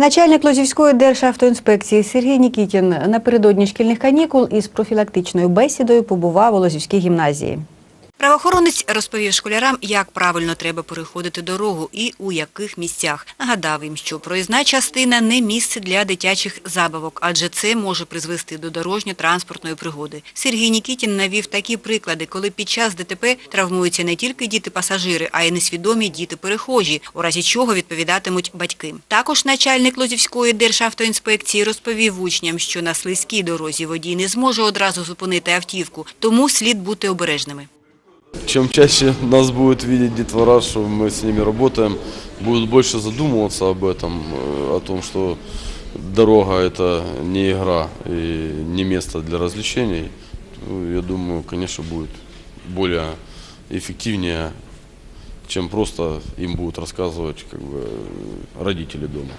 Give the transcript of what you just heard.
Начальник Лозівської державтоінспекції Сергій Нікітін напередодні шкільних канікул із профілактичною бесідою побував у Лозівській гімназії. Правоохоронець розповів школярам, як правильно треба переходити дорогу і у яких місцях. Нагадав їм, що проїзна частина не місце для дитячих забавок, адже це може призвести до дорожньо-транспортної пригоди. Сергій Нікітін навів такі приклади, коли під час ДТП травмуються не тільки діти-пасажири, а й несвідомі діти-перехожі, у разі чого відповідатимуть батьки. Також начальник Лозівської державтоінспекції розповів учням, що на слизькій дорозі водій не зможе одразу зупинити автівку, тому слід бути обережними. Чем чаще нас будет видеть детвора, что мы с ними работаем, будут больше задумываться об этом, э, о том, что дорога это не игра и не место для развлечений. Ну, Я думаю, конечно, будет более эффективнее, чем просто им будут рассказывать как бы, родители дома.